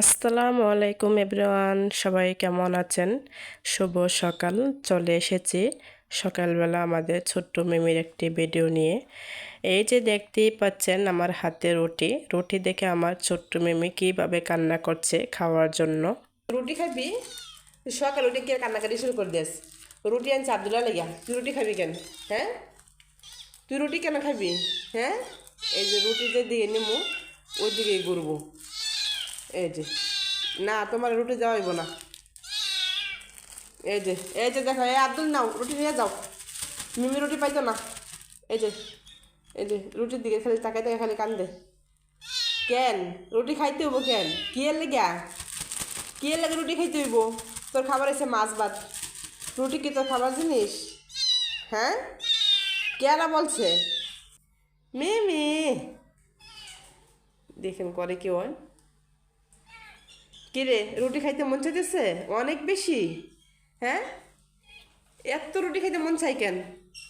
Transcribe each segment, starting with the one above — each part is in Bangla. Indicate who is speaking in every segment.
Speaker 1: আসসালামু আলাইকুম এভরিওয়ান, সবাই কেমন আছেন? শুভ সকাল, চলে এসেছি সকালবেলা আমাদের ছোট্ট মেমির একটি ভিডিও নিয়ে। এই যে দেখতেই পাচ্ছেন আমার হাতে রুটি। রুটি দেখে আমার ছোট্ট মেমি কীভাবে কান্না করছে খাওয়ার জন্য।
Speaker 2: রুটি খাবি? সকাল উঠে কে কান্নাকাটি শুরু করে দিস রুটি আনছে আবদুল্লাহ লাগিয়া। তুই রুটি খাবি কেন? হ্যাঁ? তুই রুটি কেন খাবি? হ্যাঁ? এই যে রুটি যে দিকে নিমু ওই দিকেই ঘুরবো। এই যে। না, তোমার রুটি দেওয়া হইব না। এই যে এই যে দেখো, এই আব্দুল নাও, রুটি নিয়ে যাও। মিমি রুটি পাইতো না। এই যে এই যে, রুটির দিকে খালি তাকাই তাকে খালি কান্দে। কেন? রুটি খাইতে হইব কেন? কি লেগা? কি এর লাগে রুটি খাইতে হইব? তোর খাবার এসে মাছ ভাত। রুটি কি তোর খাবার জিনিস? হ্যাঁ? কেরা বলছে? মিমি! দেখেন করে কি হয়? কিরে রুটি খাইতে মন চাইতেছে? অনেক বেশি। হ্যাঁ? এত রুটি খাইতে মন চাই কেন?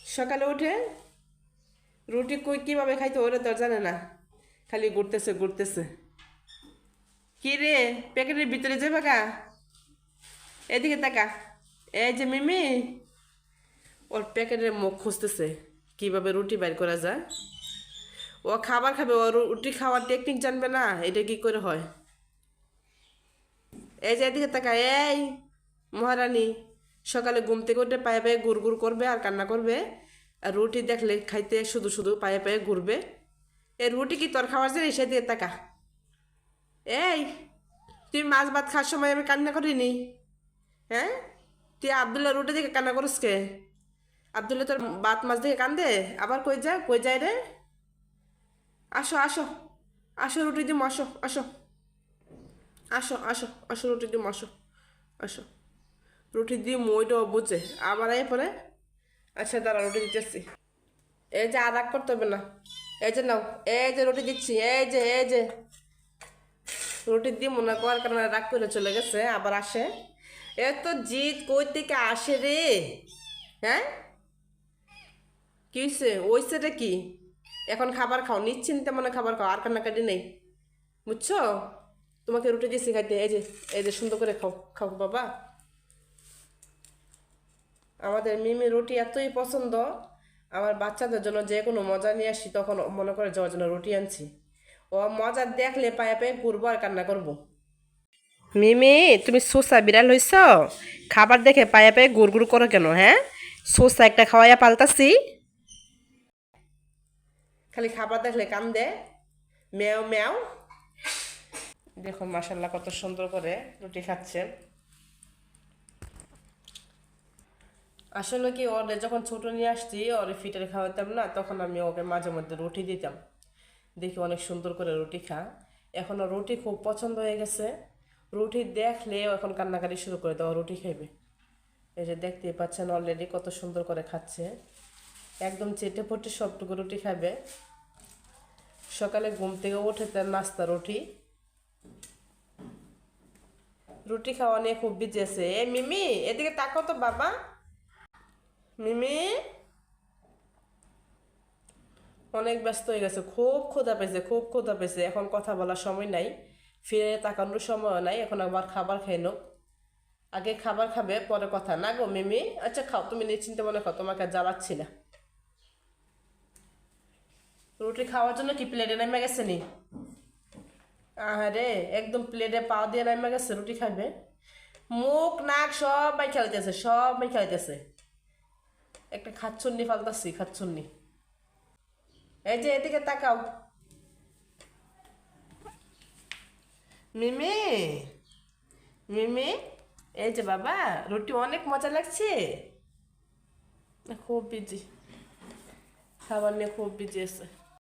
Speaker 2: সকালে উঠে রুটি কই কীভাবে খাইতে ওরা তো জানে না। খালি ঘুরতেছে ঘুরতেছে। কি রে, প্যাকেটের ভিতরে যাবে গা? এদিকে তাকা। এই যে মিমি, ওর প্যাকেটের মুখ খুঁজতেছে কীভাবে রুটি বাইর করা যায়। ও খাবার খাবে, ও রুটি খাওয়ার টেকনিক জানবে না, এটা কি করে হয়? এই যে এদিকে তাকা এই মহারানী, সকালে ঘুম থেকে উঠে পায়ে পায়ে গুড় গুড় করবে আর কান্না করবে। আর রুটি দেখলে খাইতে শুধু শুধু পায়ে পায়ে ঘুরবে। এ রুটি কি তোর খাওয়ার জিনিস? এদিকে তাকা। এই, তুই মাছ ভাত খাওয়ার সময় আমি কান্না করিনি? হ্যাঁ? তুই আবদুল্লাহ রুটি দেখে কান্না করিস কে? আবদুল্লাহ তোর ভাত মাছ দেখে কান্দে? আবার কই যা কই যায় রে? আসো আসো আসো রুটি দিম, আসো আসো। আসো আসো আসো, রুটি দিম, আসো আসো। রুটি দিয়ে ওইটাও বুঝে। আবার এই পরে? আচ্ছা দাঁড়া রুটি দিতেছি। এই যে আর করতে হবে না। এই যে নাও, এই যে রুটি দিচ্ছি, এই যে এই যে। রুটি দিয়ে মনে করার কারণে রাগ করে চলে গেছে, আবার আসে। এত জিত কই থেকে আসে রে? হ্যাঁ? কি হয়েছে ওইসেটা কি? এখন খাবার খাও, নিশ্চিন্তে মনে খাবার খাও, আর কান্নাকাটি নেই। বুঝছ? তোমাকে রুটি দিয়েছি খাইতে এই যে এই যে সুন্দর করে খাও খাও বাবা। আমাদের মিমি রুটি এতই পছন্দ, আমার বাচ্চাদের জন্য যে কোনো মজা নিয়ে আসি, তখন মনে করে যাওয়ার জন্য রুটি আনছি। ও মজা দেখলে পায়ে পায়ে ঘুরবো আর কান্না করব। মিমি, তুমি সোসা বিড়াল হইছ? খাবার দেখে পায়ে পায়ে গুড় গুড় করো কেন হ্যাঁ? সোসা একটা খাওয়াইয়া পাল্টাছি খালি খাবার দেখলে কান দে ম্যাও ম্যাও। দেখুন মাসাল্লাহ কত সুন্দর করে রুটি খাচ্ছেন। আসলে কি, ওর যখন ছোট নিয়ে আসছি, ওর ফিটার খাওয়াতাম না, তখন আমি ওকে মাঝে মধ্যে রুটি দিতাম। দেখি অনেক সুন্দর করে রুটি খা। এখন রুটি খুব পছন্দ হয়ে গেছে। রুটি দেখলে এখন কান্নাকাটি শুরু করে দেওয়া রুটি খাইবে। এই যে দেখতেই পাচ্ছেন অলরেডি কত সুন্দর করে খাচ্ছে। একদম চেটে পটে সবটুকু রুটি খাবে। সকালে ঘুম থেকে উঠে তার নাস্তা রুটি। রুটি খাওয়া নিয়ে খুব বিজি আছে। এ মিমি, এদিকে তাকাও তো বাবা। মিমি, অনেক ব্যস্ত হয়ে গেছে, খুব ক্ষুধা পেয়েছে, খুব ক্ষুধা পেয়েছে। এখন কথা বলার সময় নাই, ফিরে তাকানোর সময় নাই, এখন আবার খাবার খেয়ে নো। আগে খাবার খাবে, পরে কথা। না গো মিমি আচ্ছা খাও, তুমি নিশ্চিন্তে মনে খাও তোমাকে জ্বালাচ্ছি না। রুটি খাওয়ার জন্য কি প্লেটে নেমে গেছে নি? আহারে, একদম প্লেটে পা দিয়ে নেমে গেছে, রুটি খাবে মুখ, নাক সবাই খেলতেছে সবাই খেলতেছে একটা খাচ্ছন্নি ফালতাছি খাচ্ছন্নি এই যে এদিকে তাকাও। মিমি মিমি, এই যে বাবা, রুটি অনেক মজা লাগছে। খুব বিজি খাবার নিয়ে খুব বিজি আছে।